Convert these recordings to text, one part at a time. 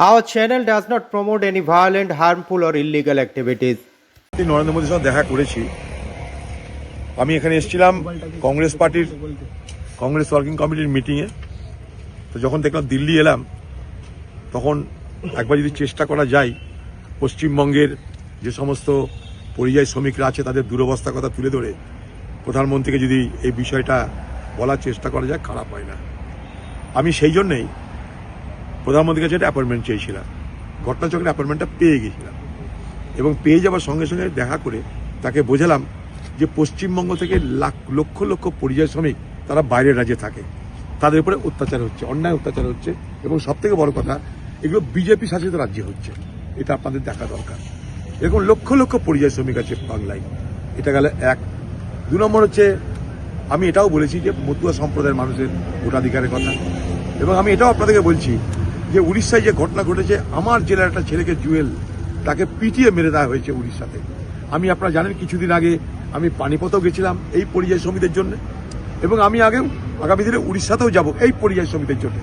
Our channel does not promote any violent, harmful, or illegal activities. Narendra মোদীর সঙ্গে দেখা করেছি। আমি এখানে এসেছিলাম কংগ্রেস পার্টির কংগ্রেস ওয়ার্কিং কমিটির মিটিংয়ে তো যখন দেখলাম দিল্লি এলাম তখন একবার যদি চেষ্টা করা যায় পশ্চিমবঙ্গের যে সমস্ত পরিযায়ী শ্রমিকরা আছে তাদের দুরবস্থার কথা তুলে ধরে প্রধানমন্ত্রীকে যদি এই বিষয়টা বলার চেষ্টা করা যায় খারাপ হয় না। আমি সেই জন্যেই প্রধানমন্ত্রীর কাছে একটা অ্যাপয়েন্টমেন্ট চেয়েছিলাম। ঘটনাচক্রের অ্যাপয়েন্টমেন্টটা পেয়ে গেছিলাম। এবং পেয়ে যাওয়ার সঙ্গে সঙ্গে দেখা করে তাকে বোঝালাম যে পশ্চিমবঙ্গ থেকে লাখ, লক্ষ লক্ষ পরিযায়ী শ্রমিক তারা বাইরের রাজ্যে থাকে। তাদের উপরে অত্যাচার হচ্ছে, অন্যায় অত্যাচার হচ্ছে এবং সব থেকে বড় কথা, এগুলো বিজেপি শাসিত রাজ্যে হচ্ছে। এটা আপনাদের দেখা দরকার। এরকম লক্ষ লক্ষ পরিযায়ী শ্রমিক আছে বাংলায়। এটা গেল এক। দু নম্বর হচ্ছে, আমি এটাও বলেছি যে মতুয়া সম্প্রদায়ের মানুষের ভোটাধিকারের কথা। এবং আমি এটাও আপনাদেরকে বলছি যে উড়িষ্যায় যে ঘটনা ঘটেছে, আমার জেলার একটা ছেলেকে জুয়েল, তাকে পিটিয়ে মেরে দেওয়া হয়েছে উড়িষ্যাতে। আমি আপনারা জানেন, কিছুদিন আগে আমি পানিপথেও গেছিলাম এই পরিযায়ী শ্রমিকদের জন্য, এবং আমি আগেও আগামী দিনে উড়িষ্যাতেও যাব এই পরিযায়ী শ্রমিকদের জন্য।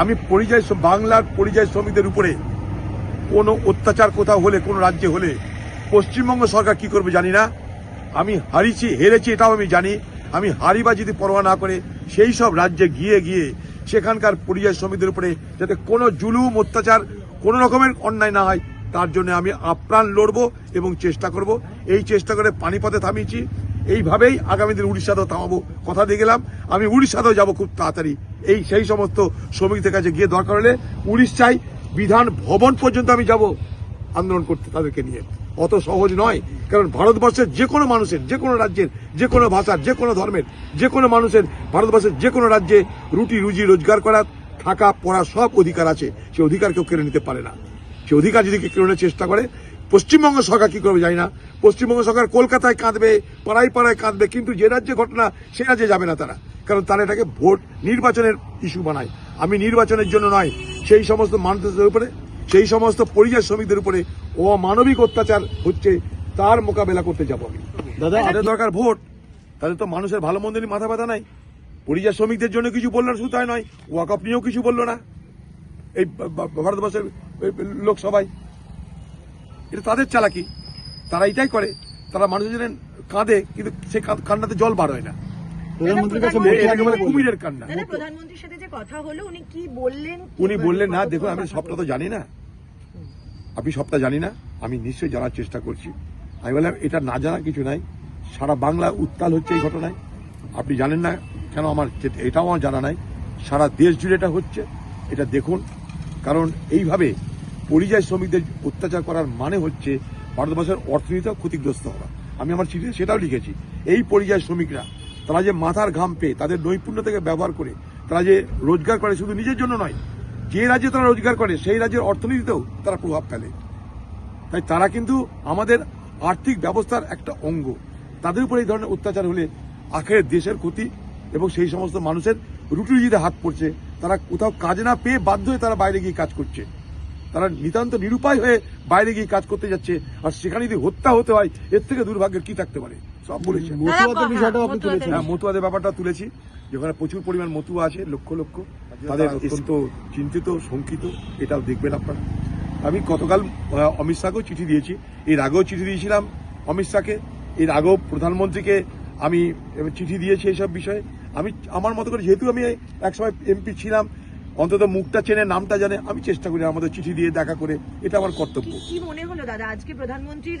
আমি পরিযায়ী বাংলার পরিযায়ী শ্রমিকদের উপরে কোনো অত্যাচার কোথাও হলে, কোনো রাজ্যে হলে, পশ্চিমবঙ্গ সরকার কি করবে জানি না। আমি হারিয়েছি, হেরেছি এটাও আমি জানি। আমি হারি বা যদি পরোয়া না করে, সেই সব রাজ্যে গিয়ে গিয়ে সেখানকার পরিযায়ী শ্রমিকদের উপরে যাতে কোনো জুলুম, অত্যাচার কোনো রকমের অন্যায় না হয়, তার জন্য আমি আপ্রাণ লড়ব এবং চেষ্টা করব। এই চেষ্টা করে পানিপথে থামিয়েছি। এইভাবেই আগামী দিন উড়িষ্যাতেও থামাবো কথা দিয়ে গেলাম। আমি উড়িষ্যাতেও যাব খুব তাড়াতাড়ি। এই সেই সমস্ত শ্রমিকদের কাছে গিয়ে দরকার হলে উড়িষ্যায় বিধান ভবন পর্যন্ত আমি যাব আন্দোলন করতে তাদেরকে নিয়ে। অত সহজ নয়। কারণ ভারতবর্ষের যে কোনো মানুষের, যে কোনো রাজ্যের, যে কোনো ভাষার, যে কোনো ধর্মের, যে কোনো মানুষের, ভারতবর্ষের যে কোনো রাজ্যে রুটি, রুজি, রোজগার করার, থাকা পড়া সব অধিকার আছে। সে অধিকার কেউ কেড়ে নিতে পারে না। সে অধিকার যদি কেউ কেড়ে চেষ্টা করে, পশ্চিমবঙ্গ সরকার কি করবে জানি না। পশ্চিমবঙ্গ সরকার কলকাতায় কাঁদবে, পাড়ায় পাড়ায় কাঁদবে, কিন্তু যে রাজ্যে ঘটনা, সে রাজ্যে যাবে না তারা। কারণ তারা এটাকে ভোট নির্বাচনের ইস্যু বানায়। আমি নির্বাচনের জন্য নয়, সেই সমস্ত মানুষদের উপরে সেই সমস্ত পরিযায়ী শ্রমিকদের উপরে অমানবিক অত্যাচার হচ্ছে তার মোকাবেলা করতে যাব আমি। দাদা তাদের দরকার ভোট। তাদের তো মানুষের ভালো মন্দ নিয়ে মাথা ব্যথা নাই। পরিযায়ী শ্রমিকদের জন্য কিছু বলল না শুধু তাই নয় ওয়াকআপ নিয়েও কিছু বলল না। এই ভারতবর্ষের লোকসভায়। এটা তাদের চালাকি। তারা এটাই করে। তারা মানুষের জন্য কাঁদে কিন্তু সে কান্নাতে জল বার হয় না। প্রধানমন্ত্রীর কাছে কুমিরের কান্না। প্রধানমন্ত্রীর সাথে কথা হলো উনি কি বললেন উনি বললেন না দেখুন আমি সবটা তো জানি না। আপনি সবটা জানি না আমি নিশ্চয়ই জানার চেষ্টা করছি। আমি বললাম এটা না জানা কিছু নাই। সারা বাংলা উত্তাল হচ্ছে এই ঘটনায়। আপনি জানেন না কেন আমার এটাও আমার জানা নাই। সারা দেশ জুড়ে এটা হচ্ছে। এটা দেখুন। কারণ এইভাবে পরিযায়ী শ্রমিকদের অত্যাচার করার মানে হচ্ছে ভারতবর্ষের অর্থনীতিও ক্ষতিগ্রস্ত হওয়া। আমি আমার চিঠিতে সেটাও লিখেছি। এই পরিযায়ী শ্রমিকরা তারা যে মাথার ঘাম পেয়ে তাদের নৈপুণ্য থেকে ব্যবহার করে তারা যে রোজগার করে শুধু নিজের জন্য নয়, যে রাজ্যে তারা রোজগার করে সেই রাজ্যের অর্থনীতিতেও তারা প্রভাব ফেলে। তাই তারা কিন্তু আমাদের আর্থিক ব্যবস্থার একটা অঙ্গ। তাদের উপর এই ধরনের অত্যাচার হলে আখের দেশের ক্ষতি এবং সেই সমস্ত মানুষের রুটি রুজিতে হাত পড়ছে। তারা কোথাও কাজ না পেয়ে বাধ্য হয়ে তারা বাইরে গিয়ে কাজ করছে। তারা নিতান্ত নিরুপায় হয়ে বাইরে গিয়ে কাজ করতে যাচ্ছে আর সেখানে যদি হত্যা হতে হয়, এর থেকে দুর্ভাগ্যের কি থাকতে পারে? সব বলেছে। মতুয়াদের বিষয়টাও আপনি তুলেছেন। হ্যাঁ মতুয়াদের ব্যাপারটা তুলেছি। যেখানে প্রচুর পরিমাণ মতুয়া আছে লক্ষ লক্ষ। তাদের অত্যন্ত চিন্তিত শঙ্কিত এটাও দেখবেন আপনারা। আমি গতকাল অমিত শাহকেও চিঠি দিয়েছি। এর আগেও চিঠি দিয়েছিলাম অমিত শাহকে। এর আগেও প্রধানমন্ত্রীকে আমি চিঠি দিয়েছি এইসব বিষয়ে। আমি আমার মতো করে যেহেতু আমি একসময় এমপি ছিলাম অন্তত মুখটা চেনে নামটা জানে আমি চেষ্টা করি আমাদের চিঠি দিয়ে দেখা করে এটা আমার কর্তব্য। কি মনে হলো দাদা? আজকে প্রধানমন্ত্রীর